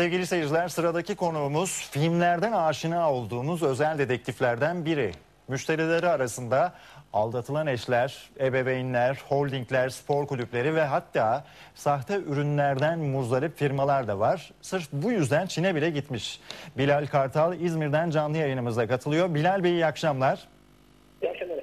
Sevgili seyirciler sıradaki konuğumuz filmlerden aşina olduğumuz özel dedektiflerden biri. Müşterileri arasında aldatılan eşler, ebeveynler, holdingler, spor kulüpleri ve hatta sahte ürünlerden muzdarip firmalar da var. Sırf bu yüzden Çin'e bile gitmiş. Bilal Kartal İzmir'den canlı yayınımıza katılıyor. Bilal Bey iyi akşamlar. İyi akşamlar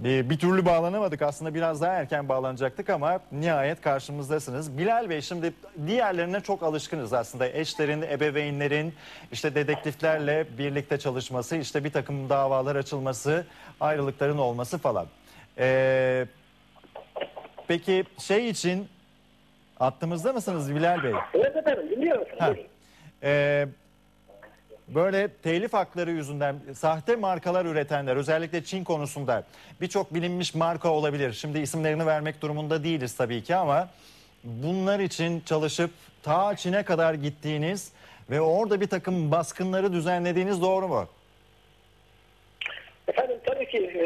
efendim. Bir, türlü bağlanamadık aslında biraz daha erken bağlanacaktık ama nihayet karşımızdasınız. Bilal Bey şimdi diğerlerine çok alışkınız aslında eşlerin, ebeveynlerin işte dedektiflerle birlikte çalışması işte bir takım davalar açılması, ayrılıkların olması falan. Ee, peki şey için attığımızda mısınız Bilal Bey? Evet efendim dinliyorum efendim. Böyle telif hakları yüzünden sahte markalar üretenler özellikle Çin konusunda birçok bilinmiş marka olabilir. Şimdi isimlerini vermek durumunda değiliz tabii ki ama bunlar için çalışıp ta Çin'e kadar gittiğiniz ve orada bir takım baskınları düzenlediğiniz doğru mu? Efendim tabii ki e,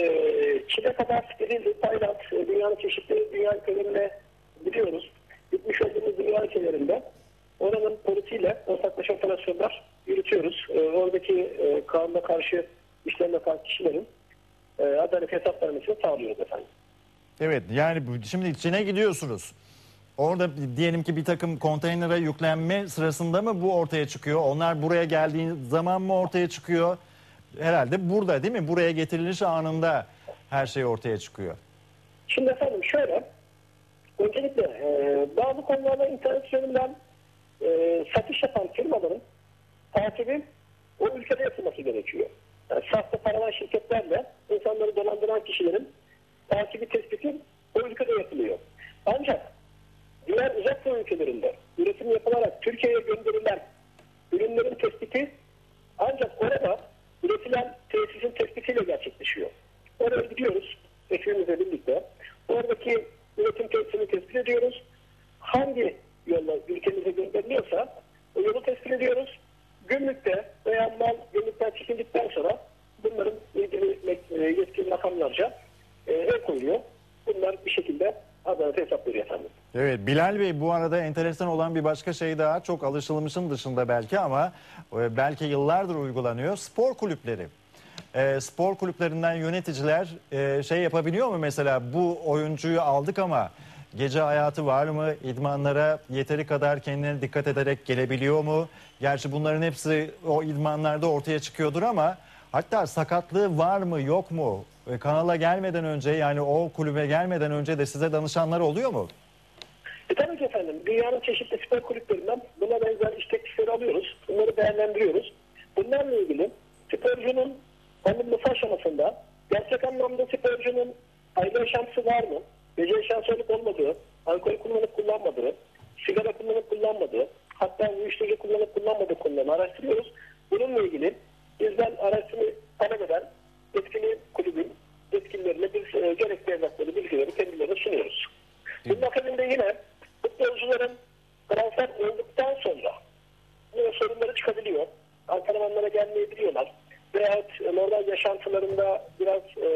Çin'e kadar gidildi. Tayland, e, dünyanın çeşitli dünya ülkelerine gidiyoruz. Gitmiş olduğumuz dünya ülkelerinde oranın polisiyle ortaklaşa operasyonlar yürütüyoruz. E, oradaki e, kanuna karşı işlem yapan kişilerin e, adalet hesap vermesini sağlıyoruz efendim. Evet yani şimdi Çin'e gidiyorsunuz. Orada diyelim ki bir takım konteynere yüklenme sırasında mı bu ortaya çıkıyor? Onlar buraya geldiği zaman mı ortaya çıkıyor? Herhalde burada değil mi? Buraya getiriliş anında her şey ortaya çıkıyor. Şimdi efendim şöyle, öncelikle e, bazı konularda internet üzerinden e, satış yapan firmaların takibi o ülkede yapılması gerekiyor. Yani sahte paravan şirketlerle insanları dolandıran kişilerin takibi tespiti o ülkede yapılıyor. Ancak diğer uzak doğu ülkelerinde üretim yapılarak Türkiye'ye gönderilen ürünlerin tespiti ancak orada üretilen tesisin tespitiyle gerçekleşiyor. Oraya gidiyoruz ekibimizle birlikte. Oradaki üretim tesisini tespit ediyoruz. Hangi yolla ülkemize gönderiliyorsa o yolu tespit ediyoruz. Gümrükte veya mal gümrükten çekildikten sonra bunların ilgili e, yetkili makamlarca e, el koyuyor. Bunlar bir şekilde adalete hesap veriyor efendim. Evet Bilal Bey bu arada enteresan olan bir başka şey daha çok alışılmışın dışında belki ama e, belki yıllardır uygulanıyor. Spor kulüpleri. E, spor kulüplerinden yöneticiler e, şey yapabiliyor mu mesela bu oyuncuyu aldık ama gece hayatı var mı? İdmanlara yeteri kadar kendine dikkat ederek gelebiliyor mu? Gerçi bunların hepsi o idmanlarda ortaya çıkıyordur ama hatta sakatlığı var mı yok mu? E, kanala gelmeden önce yani o kulübe gelmeden önce de size danışanlar oluyor mu? E tabii ki efendim. Dünyanın çeşitli spor kulüplerinden buna benzer iş teklifleri alıyoruz. Bunları değerlendiriyoruz. Bunlarla ilgili sporcunun alınması aşamasında gerçek anlamda sporcunun aile yaşantısı var mı? Gece olup olmadığı, alkol kullanıp kullanmadığı, sigara kullanıp kullanmadığı, hatta uyuşturucu kullanıp kullanmadığı konularını araştırıyoruz. Bununla ilgili bizden araştırma talep eden yetkili kulübün yetkililerine biz e, gerekli evrakları, bilgileri kendilerine sunuyoruz. Bunun akabinde yine futbolcuların transfer olduktan sonra yine sorunları çıkabiliyor. Antrenmanlara gelmeyebiliyorlar. Veyahut e, normal yaşantılarında biraz e,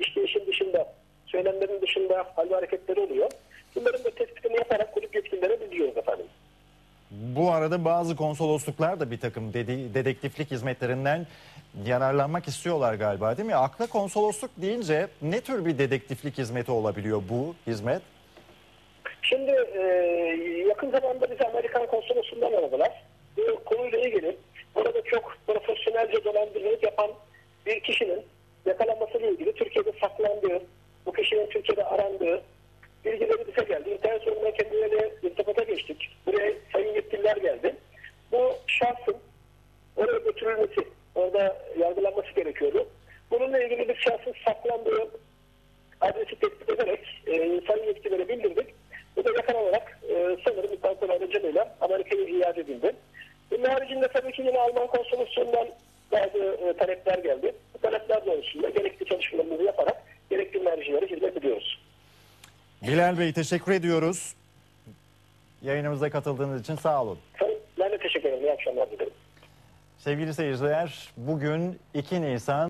işleyişin dışında, söylemlerin dışında hal hareketleri oluyor. Bunların da tespitini yaparak kulüp yetkililerine bildiriyoruz efendim. Bu arada bazı konsolosluklar da bir takım dedi, dedektiflik hizmetlerinden yararlanmak istiyorlar galiba değil mi? Akla konsolosluk deyince ne tür bir dedektiflik hizmeti olabiliyor bu hizmet? Şimdi e, yakın zamanda bizi Amerikan konsolosundan aradılar. Bu konuyla ilgili orada çok profesyonelce dolandırıcılık yapan bir kişinin yakalanmasıyla ilgili Türkiye'de saklandığı, kişinin Türkiye'de arandığı bilgileri bize geldi. İnternet sorununa kendileriyle irtibata geçtik. Buraya sayın yetkililer geldi. Bu şahsın oraya götürülmesi, orada yargılanması gerekiyordu. Bununla ilgili bir şahsın saklandığı adresi tespit ederek e, sayın yetkililere bildirdik. Bu da yakalanarak e, sanırım kontrol aracılığıyla Amerika'ya iade edildi. Bunun haricinde tabii ki yine Alman konsoloslığından bazı e, talepler geldi. Bu talepler doğrultusunda gerekli çalışmalarımızı yaparak gerekli mercilere hizmet ediyoruz. Bilal Bey teşekkür ediyoruz. Yayınımıza katıldığınız için sağ olun. Ben de teşekkür ederim. İyi akşamlar dilerim. Sevgili seyirciler bugün 2 Nisan